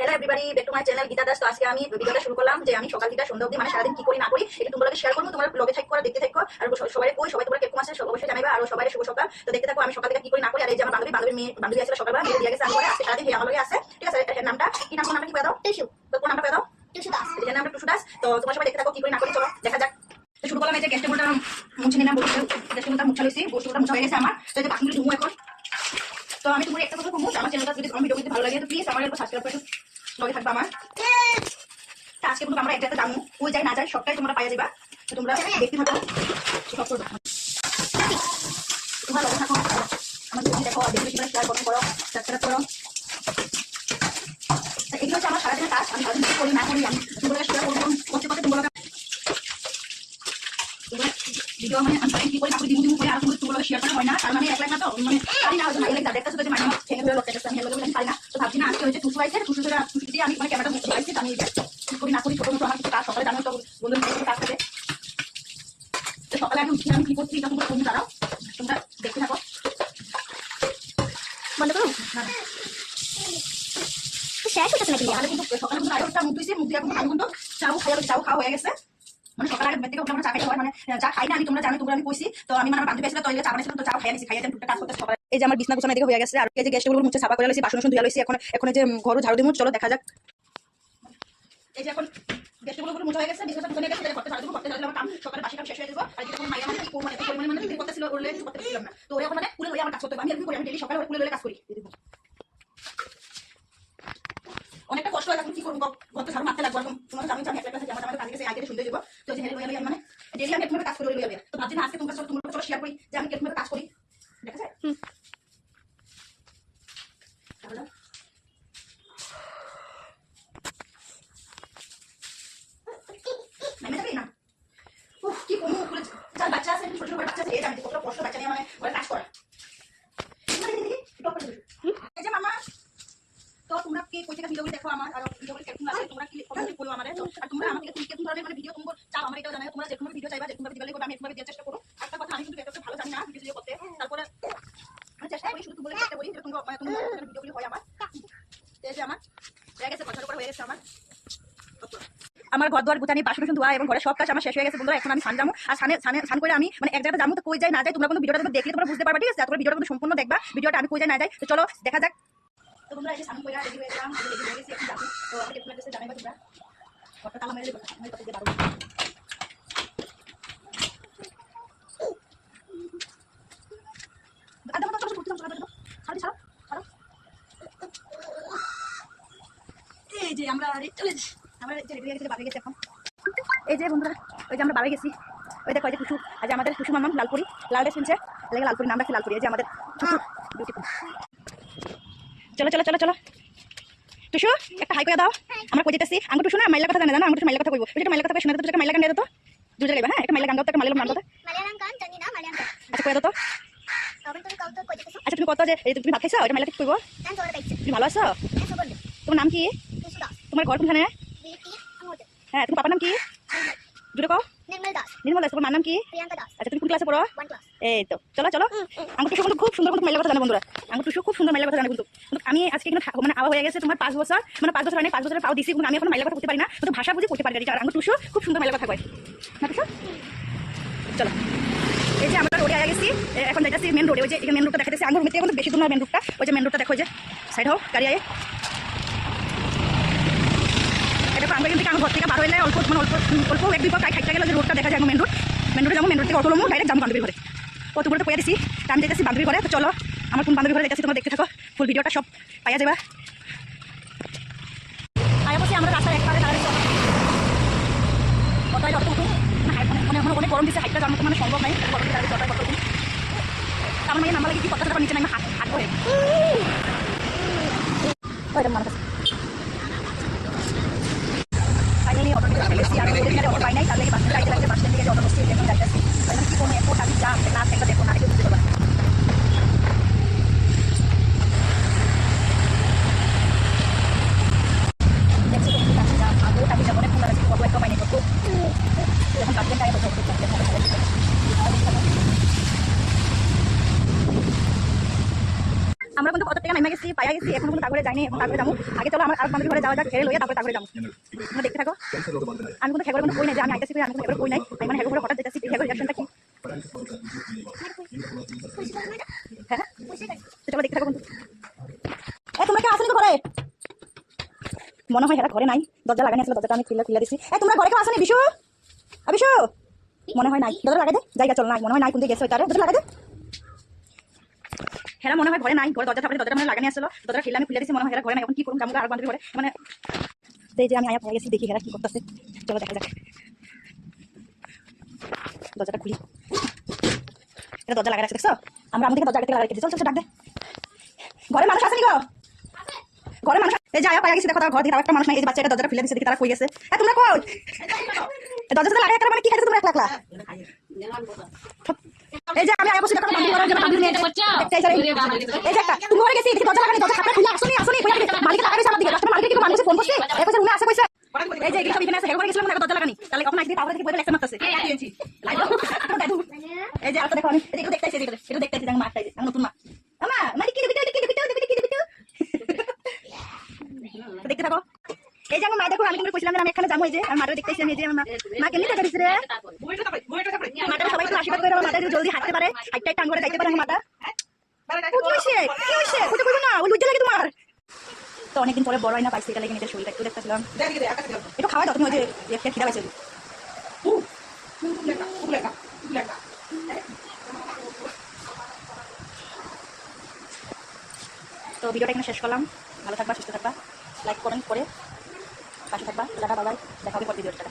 Hello everybody back to my channel Gita Das তো আজকে আমি ভিডিওটা শুরু করলাম যে আমি সকাল থেকে সন্ধ্যা অবধি মানে সারাদিন কি করি না করি এটা তোমাদের শেয়ার করব। তোমার ব্লগে থাক করে দেখতে থাকো। আর সবাই কই সবাই তোমরা কেমন আছে অবশ্যই জানাবে আর সবাই শুভ সকাল। তো দেখতে থাকো আমি সকাল থেকে কি করি না করি। আর এই যে আমার বান্ধবী বান্ধবী মেয়ে বান্ধবী আছে সকালবেলা মেয়ে দিয়ে গেছে আমি আজকে সারাদিন আমার লগে আছে। ঠিক আছে এর নামটা? কি নাম নামটা? কি পেয়ে দাও টুসু। তো কোন নামটা পেয়ে দাও টুসু দাস। এর নামটা টুসু দাস। তো তোমার সবাই দেখতে থাকো কি করি না করি চলো দেখা যাক। তো শুরু করলাম এই যে গ্যাস টেবিলটা মুছে নিলাম বসে গ্যাস টেবিলটা মুছা লইছি বস্তুটা মুছা হয়ে গেছে আমার। তো এই যে বাসনগুলো ধুমু এখন। তো আমি তোমার একটা কথা কমু আমার চ্যানেলটা যদি আমার ভিডিও ভালো লাগে তো প্লিজ আমার একটু সাবস্ক্রাইব করে লগে থাকবা আমার। আজকে কিন্তু আমরা একটা জানব ওই যাই না যাই সবটাই তোমরা পাইয়া যাবা তো তোমরা দেখতে থাকো। সব করবে। তোমরা লগে থাকো। আমার ভিডিও দেখো বেশি শেয়ার করো করো সাবস্ক্রাইব করো। এগুলো হচ্ছে আমার সারাদিনের কাজ। আমি করি, না করি, আমি তোমরা শেয়ার করব, করতে করতে তোমরা তোমরা ভিডিও করি করি করে করা করি করি সকালে আমি উঠি আমি কি করছি তোমরা তোমরা দাঁড়াও তোমরা দেখতে থাকো বন্ধ করুন না শেষ হচ্ছে নাকি? সকালে কিন্তু সকালে কিন্তু আরেকটা মুখ ধুইছি, মুখ দিয়ে এখন চাও খাওয়া চাও, খাওয়া হয়ে গেছে মানে সকালে আগে থেকে উঠে আমরা চা খাই মানে না, আমি তোমরা জানো তোমরা আমি কইছি। তো আমি মানে বান্ধবী তো এই চা বানাইছিলাম তো চা খাইয়া নিছি খাইয়া টুকটা কাজ করতে সকালে এই যে আমার বিছনা গোছানো দিকে হয়ে গেছে, আর এই যে গ্যাস টেবিল মুছে সাফা করে লইছি বাসন ধুয়া লইছি এখন এখন যে ঘর ঝাড়ু দিমু চলো দেখা যাক। এই যে এখন গ্যাস টেবিলগুলো মুছে হয়ে গেছে বিছানা গুছানো গেছে করতে ঝাড়ু দিমু করতে ঝাড়ু দিলে আমার কাম সকালে বাসি কাম শেষ হয়ে যাবে। আর যেটা মাইয়া মানে কি মানে পরিমাণে মানে কি করতেছিল ওরলে কিছু করতে পারছিলাম না। তো ওরে এখন মানে কুলে লইয়া আমার কাজ করতে আমি এরকম করি আমি ডেইলি সকালে কুলে লইয়া কাজ করি। অনেকটা কষ্ট হয় এখন কি করব? গত ঝাড়ু মারতে লাগবে তোমার আমি জানি একটা কাছে জামা জামা কাজে আগে শুনতে যাব তো যে হেলে লইয়া লইয়া মানে ডেইলি আমি একটু কাজ করে লইয়া লইয়া তো ভাবছি না আজকে তোমরা সব তোমরা চলো শেয়ার করি যে আমি কীরকম কাজ করি দেখা যায় হুম। তাহলে নামে যাবে না উফ কি কোনো উপরে যার বাচ্চা আছে ছোট ছোট বাচ্চা আছে এই জানি কত কষ্ট বাচ্চা নিয়ে মানে ঘরে কাজ করা। এই যে মামা, তো তোমরা কি কই থেকে ভিডিও দেখো আমার, আর ভিডিও করে কেমন লাগে তোমরা কি কমেন্ট করো আমারে আর তোমরা আমাকে তুমি কেমন ধরনের মানে ভিডিও তোমরা চাও? আমার এটাও জানাও। তোমরা যে কোনো ভিডিও চাইবা যে কোনো ভিডিও আমি একবার দেওয়ার চেষ্টা করব একটা কথা আমি কিন্তু এটা ভালো জানি না ভিডিও করতে তারপরে আমি চেষ্টা করি শুধু বলে চেষ্টা করি যে তোমরা মানে তোমরা ভিডিওগুলো হয় আমার এই যে আমার হয়ে গেছে কথার উপর হয়ে গেছে আমার আমার ঘর গুছানি, বাসন বাসন ধোয়া এবং ঘরে সব কাজ আমার শেষ হয়ে গেছে বন্ধুরা, এখন আমি সান যাব। আর সানে সানে সান করে আমি মানে এক জায়গায় যাব তো কই যাই না যাই তোমরা কিন্তু ভিডিওটা দেখলে তোমরা বুঝতে পারবে, ঠিক আছে? তোমরা ভিডিওটা সম্পূর্ণ দেখবা, ভিডিওটা আমি কই যাই না যাই তো চলো, দেখা যাক। এই যে আমরা রে- চলে যাই। আমরা রেডি বাড়ি গেছি এখন এই যে বন্ধুরা ওই যে আমরা বাড়ি গেছি ওই দেখো ওই যে টুসু আজ আমাদের টুসু মামাম লালপুরি লাল ড্রেস কিনছে লেগে লালপুরি নাম রাখছি লালপুরি এই যে আমাদের বিউটিফুল চলো চলো চলো চলো। টুসু একটা হাই করে দাও আমরা কই যেতেছি? আঙ্গু টুসু না? মাইলা কথা জানে না আঙ্গু টুসু মাইলা কথা কইবো। একটা মাইলা কথা শুনে তো একটা মাইলা গান দে তো? দুই জায়গায় হ্যাঁ? একটা মাইলা গান দাও একটা মাইলা গান দাও আচ্ছা কই দাও তো। আচ্ছা তুমি কত যে এই তুমি ভাত খাইছো এটা মাইলা ঠিক পাইছে তুমি ভালো আছো? হ্যাঁ তোমার নাম কি? তোমার ঘর কোনখানে? হ্যাঁ তোমার পাপার নাম কি? জুড়ে কও। নির্মল দাস। নির্মল দাস তোমার মার নাম কি? প্রিয়াঙ্কা দাস। আচ্ছা তুমি কোন ক্লাসে পড়ো? এই তো চলো চলো। আঙ্গুর টুসু খুব সুন্দর কিন্তু মাইলা কথা জানে বন্ধুরা। আঙ্গুর টুসু খুব সুন্দর মাইলা কথা জানে কিন্তু কিন্তু আমি আজকে কিন্তু মানে আওয়া হয়ে গেছে তোমার পাঁচ বছর। মানে পাঁচ বছর মানে পাঁচ বছরের পাও দিছি কিন্তু আমি এখন মাইলা কথা করতে পারি না। কিন্তু ভাষা বুঝে করতে পারি না। আর আঙ্গুর টুসু খুব সুন্দর মাইলা কথা কয়। না চলো। এই যে আমরা রোডে গেছি এখন যাইতেছি মেন রোডে ওই যে মেন রোডটা দেখাতেছি আঙ্গুর মধ্যে কিন্তু বেশি দূর না মেন রোডটা ওই যে মেন রোডটা দেখো যে। সাইড হোক গাড়ি আয়ে এটা আমরা কিন্তু আঙ্গুর ঘর থেকে বার হইলে অল্প মানে অল্প অল্প এক দুই পা খাই, খাইতে গেলে যে রোডটা দেখা যায়, মেন রোড, মেন রোডে যাব, মেন রোড থেকে অটো লমো ডাইরেক্ট যাব বান্ধবীর ঘরে। কত বলে তো কয়ে দিছি, তা আমি যেতেছি বান্ধবীর ঘরে, তো চলো, আমার কোন বান্ধবীর ঘরে যেতেছি তোমরা দেখতে থাকো ফুল ভিডিওটা সব পাইয়া যাবা আয়া বসে আমরা রাস্তায় একবারে দাঁড়িয়ে কতই যত মানে হাইট মানে মানে অনেক গরম দিচ্ছে হাইটটা মানে সম্ভব নাই, গরম দিয়ে দাঁড়িয়ে কত আমার মেয়ে নাম্বার লাগে কি কথা নিচে নামে হাত হাত করে ওই ফাইনালি অটো থেকে ফেলেছি আর ওদের এখানে অটো পাই নাই তার লেগে বাসে যাইতে লাগছে বাস স্ট্যান্ড থেকে যে অটো বসছি এখন যাইতেছি এখন কি কোনো এফোর্ট আমি যা না একটা দেখো না কেউ বুঝতে পারবে না। দেখছি তো কি কাছে যা আগেও তাকে যাব অনেক ফোন আছে কত একটা পাইনি কত এখন কাছে টাইম বসে করতে আমরা কিন্তু কত টাকা নেমে গেছি পাইয়া গেছি, এখন কোনো তারপরে যাইনি এখন তারপরে যাব। আগে চলো, আমার আর বান্ধবী ঘরে যাওয়া যাক, হেরে লইয়া তারপরে তারপরে যাব। তোমরা দেখতে থাকো। আমি কোনো খেগর কোনো কই নাই, যে আমি আইতেছি আমি কোনো কই নাই। আমি মানে হেগর ঘরে হঠাৎ যেতেছি হেগর রিয়াকশনটা কি? হ্যাঁ? চলো দেখতে থাকো কিন্তু এ, তোমরা কি আসেনি তো ঘরে? মনে হয় এরা ঘরে নাই। দরজা লাগানি আসলে দরজাটা আমি খুলে খুলে দিছি। এ, তোমরা ঘরে কেউ আসেনি, বিশু? বিশু? মনে হয় নাই। দরজা লাগাই দে। জায়গা চল, নাই। মনে হয় নাই কোন দিকে গেছে তারে। দরজা লাগাই দে। হেরা মনে হয় ঘরে নাই ঘরে দরজা থাকলে দরজা মানে লাগানি আসলো দরজা খিলে আমি খুলে দিছি মনে হয় হেরা ঘরে নাই এখন কি করুন জামুগা আর বান্ধবী ঘরে মানে এই যে আমি আয়া পেয়ে গেছি দেখি হেরা কি করতেছে চলো দেখা যাক। দরজাটা খুলি। এটা দরজা লাগাই রাখছে দেখছ আমরা আমাদের দরজা থেকে লাগাই রেখেছি চল চল ডাক দে। ঘরে মানুষ আসেনি গো ঘরে মানুষ এই যে আয়া পাই গেছি দেখো তার ঘর থেকে একটা মানুষ নাই এই যে বাচ্চাটা দরজাটা খুলে দিছে দেখি তারা কই গেছে এ তোমরা কই? দরজাটা লাগাই একটা মানে কি খাইছো তোমরা একলা একলা? এই যে আমি আয়া বসে দেখো বান্ধবী ঘরের জন্য বান্ধবী নিয়ে দেখতে এই যে তুমি ঘরে গেছি দেখি দরজা লাগানি দরজা খাপড়া খুলে আসুনি আসুনি কই মালিক লাগাইছে আমার দিকে লাস্টে মালিক কি মানুষে ফোন করছে এই কইছে রুমে আসে কইছে এই যে এগুলো সব এখানে আছে হেগো গেছিলাম না দরজা লাগানি তাহলে কখন আসবি তারপরে থেকে বইটা লেখতে মারতেছে এই আইছি এই যে আর তো দেখো আমি এই যে দেখতে এটা দেখতে আইছি আমি মারতে নতুন মা আমা মানে কি দেবিতে কি দেবিতে দেবিতে কি দেবিতে তো দেখতে থাকো এই যে আমার মা দেখো আমি তোমাকে কইছিলাম যে আমি এখানে যাব এই যে আমার মাটা দেখতেছি আমি এই যে আমার মা মা কেমনি দেখা দিছে রে মাটা সবাই একটু আশীর্বাদ করে মাটা জলদি হাঁটতে পারে। যাইতে পারে মাটা তো অনেকদিন পরে বড় না, পাইছি, এটা লেগে নিজের শরীরটা একটু দেখতেছিলাম। একটু খাওয়াই দাও তুমি ওই যে খিদা পাইছে। তো ভিডিওটা এখানে শেষ করলাম। ভালো থাকবা, সুস্থ থাকবা। লাইক কমেন্ট করে পাশে থাকবা। টাটা বাবাই। দেখা হবে পর ভিডিওটা